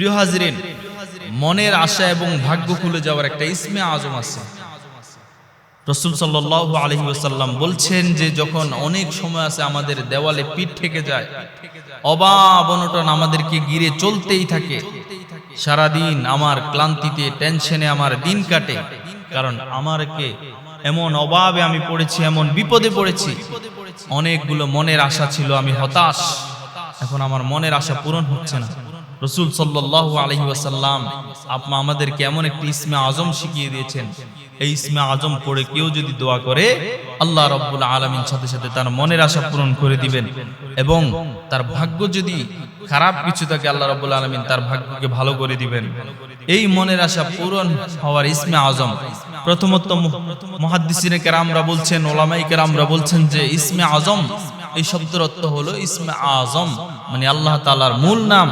প্রিয় হাজরিন, মনের আশা এবং ভাগ্য খুলে যাওয়ার একটা ইসমে আজম আছে। রসুল সাল্লাহ আলহি ওসাল্লাম বলছেন যে, যখন অনেক সময় আছে আমাদের দেওয়ালে পিঠ থেকে যায়, অবাব অনটন আমাদেরকে গিরে চলতেই থাকে। সারাদিন আমার ক্লান্তিতে, টেনশনে আমার দিন কাটে, কারণ আমারকে এমন অভাবে আমি পড়েছি, এমন বিপদে পড়েছি। অনেকগুলো মনের আশা ছিল, আমি হতাশ। এখন আমার মনের আশা পূরণ হচ্ছে না। রসুল সাল্লাহ আলহি আপনা আমাদেরকে এমন একটি ইসমে আজম শিখিয়ে দিয়েছেন। এই ইসমে আজম পড়ে কেউ যদি দোয়া করে, আল্লাহ রব্বুল আলমিন সাথে সাথে তার মনের আশা পূরণ করে দিবেন এবং তার ভাগ্য যদি খারাপ কিছু থাকে, আল্লাহ রব্বুল আলমিন তার ভাগ্যকে ভালো করে দিবেন। এই মনের আশা পূরণ হওয়ার ইসমে আজম, প্রথমত মহাদ্দিসিনে কেরামরা বলছেন ওলামাই কেরামরা বলছেন যে, ইসমে আজম এই শব্দের অর্থ হলো ইসমে আজম মানে আল্লাহ তালার মূল নাম,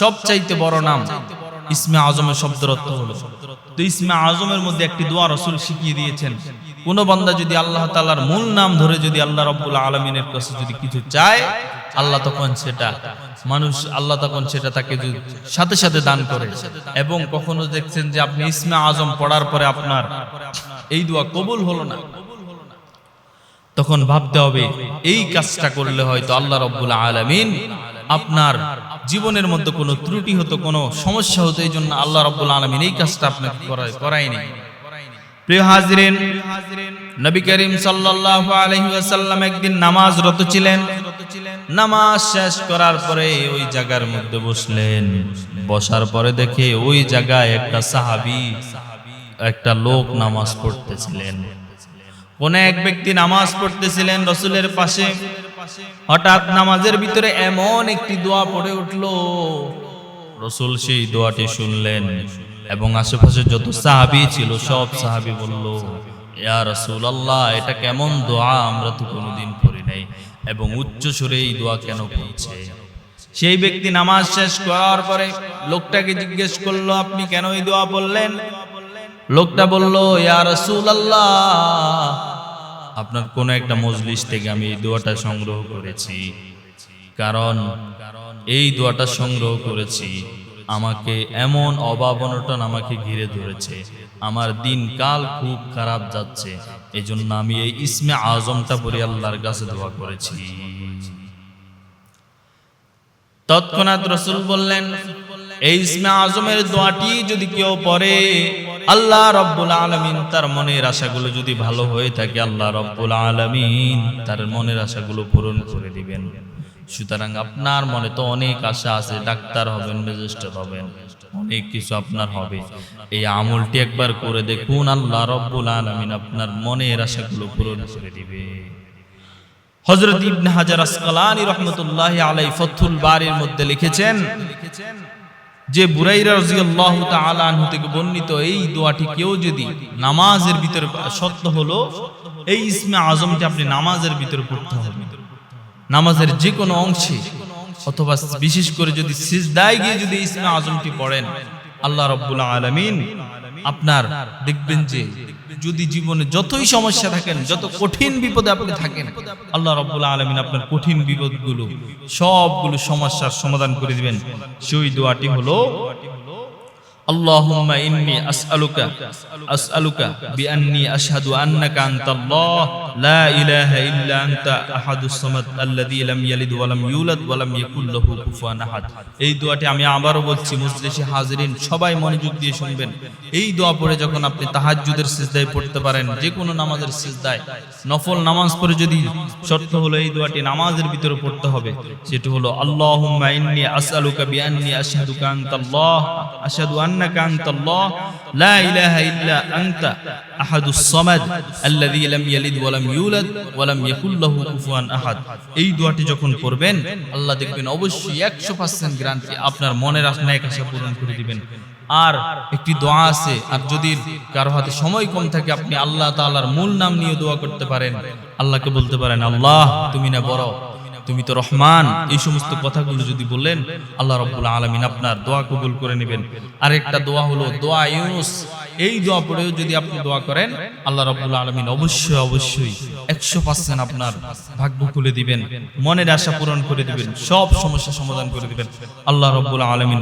সবচাইতে বড় নাম। ইসমে আজমের শব্দের অর্থ হলো। তো ইসমে আজমের মধ্যে একটি দোয়া রসুল শিখিয়ে দিয়েছেন। কোন বান্দা যদি আল্লাহ তালার মূল নাম ধরে যদি আল্লাহ রব্বুল আলমিনের কাছে যদি কিছু চায়, আল্লাহ তখন সেটা, মানুষ আল্লাহ তখন সেটা তাকে সাথে সাথে দান করে। এবং কখনো দেখছেন যে আপনি ইসমে আজম পড়ার পরে আপনার এই দোয়া কবুল হলো না। তখন ভাবতে হবে, এই কাজটা করলে হয়তো আল্লাহ রব্বুল আলমিন আপনার জীবনের মধ্যে কোনো ত্রুটি হতো, কোনো সমস্যা হতো এই জন্য আল্লাহ রব্বুল আলমিন এই কাজটা আপনাকে করায় করায়নি ছিলেন। নামাজ শেষ করার পরে ওই জায়গার মধ্যে বসলেন। বসার পরে দেখে ওই জায়গায় একটা সাহাবী, একটা লোক নামাজ পড়তেছিলেন। কোন এক ব্যক্তি নামাজ পড়তেছিলেন রসুলের পাশে। হঠাৎ নামাজের ভিতরে এমন একটি দোয়া পড়ে উঠল। রসুল সেই দোয়াটি শুনলেন এবং আশেপাশে যত সাহাবি ছিল সব সাহাবি বলল, ইয়া রসুল আল্লাহ এটা কেমন দোয়া? আমরা তো কোনোদিন পড়ি নাই এবং উচ্চ সুরে এই দোয়া কেন পড়ছে? সেই ব্যক্তি নামাজ শেষ করার পরে লোকটাকে জিজ্ঞেস করল, আপনি কেন এই দোয়া বললেন লোকটা বলল, ইয়া রসুল আল্লাহ আপনার কোন একটা মজলিস থেকে আমি এই দোয়াটা সংগ্রহ করেছি। কারণ এই দোয়াটা সংগ্রহ করেছি, আমাকে এমন অভাব অনটন আমাকে ঘিরে ধরেছে, আমার দিন কাল খুব খারাপ যাচ্ছে এই জন্য আমি এই ইসমে আজমটা পরে আল্লাহর কাছে দোয়া করেছি। তৎক্ষণাৎ রসুল বললেন, এই ইসমে আজমের দোয়াটি যদি কেউ পড়ে আল্লাহ রব্বুল আলমিন তার মনের আশাগুলো যদি ভালো হয়ে থাকে, আল্লাহ রব্বুল আলমিন তার মনের আশাগুলো পূরণ করে দিবেন। সুতরাং আপনার মনে তো অনেক আশা আছে, ডাক্তার হবেন, ম্যাজিস্ট্রেট হবেন, অনেক কিছু আপনার হবে। এই আমলটি একবার করে দেখুন, আল্লাহ রব্বুল আলমিন আপনার মনের আশাগুলো পূরণ করে দিবে। হজরত ইবনে হাজার আসকালানি রহমতুল্লাহ আলাই ফথুল বাড়ির মধ্যে লিখেছেন যে বুরাইরা রাদিয়াল্লাহু তাআলা আনহু থেকে বর্ণিত এই দোয়াটি কেউ যদি নামাজের ভিতরে সত্য হলো, এই ইসমে আজমটি আপনি নামাজের ভিতরে পড়তে হবে। নামাজের যে কোনো অংশে, অথবা বিশেষ করে যদি সিজদায় গিয়ে যদি ইসমে আজমটি পড়েন, আল্লাহ রব্বুল আলামিন আপনার দেখবেন যে যদি জীবনে যতই সমস্যা থাকেন যত কঠিন বিপদে আপনি থাকেন আল্লাহ রব্বুল আলমিন আপনার কঠিন বিপদগুলো সবগুলো সমস্যার সমাধান করে দিবেন সেই দোয়াটি হলো اللهم إني أسألك أسألك بأني أشهد أنك أنت الله লা ইলাহা ইল্লা আনতা আহাদুস সামাদ আল্লাযী লাম ইয়ালিদ ওয়া লাম ইউলাদ ওয়া লাম ইয়াকুল লাহু এই দোয়াটি আমি আবারও বলছি, মজলিসে হাজিরিন সবাই মনোযোগ দিয়ে শুনবেন। এই দোয়া পড়ে যখন আপনি তাহাজ্জুদের সিজদায় পড়তে পারেন যে কোনো নামাজের সিজদায়, নফল নামাজ পড়ে যদি, শর্ত হলো এই দোয়াটি নামাজের ভিতরে পড়তে হবে। সেটি হলো, আল্লাহুম্মা ইন্নী আসআলুকা বিআন্নী আশহাদুকা আনতাল্লাহ, আশহাদু আন্নাকা আনতাল্লাহ, লা ইলাহা ইল্লা আনতা আহাদুস সামাদ আল্লাযী লাম ইয়ালিদ ওয়া এই দোয়াটি যখন করবেন আল্লাহ দেখবেন অবশ্যই 100% গ্যারান্টি আপনার মনের আশা এক আশা পূরণ করে দিবেন। আর একটি দোয়া আছে, আর যদি কারও হাতে সময় কম থাকে, আপনি আল্লাহ তাআলার মূল নাম নিয়ে দোয়া করতে পারেন। আল্লাহকে বলতে পারেন, আল্লাহ, তুমি না বড় তুমি তো রহমান। এই সমস্ত কথাগুলো যদি বললেন আল্লাহ রব্বুল আলমিন আপনার দোয়া কবুল করে নেবেন। আরেকটা দোয়া হলো দোয়া ইউনুস। এই দোয়া পড়েও যদি আপনি দোয়া করেন, আল্লাহ রব্বুল আলমিন অবশ্যই অবশ্যই একশো পার্সেন্ট আপনার ভাগ্য খুলে দিবেন, মনের আশা পূরণ করে দিবেন, সব সমস্যা সমাধান করে দিবেন। আল্লাহ রব্বুল আলমিন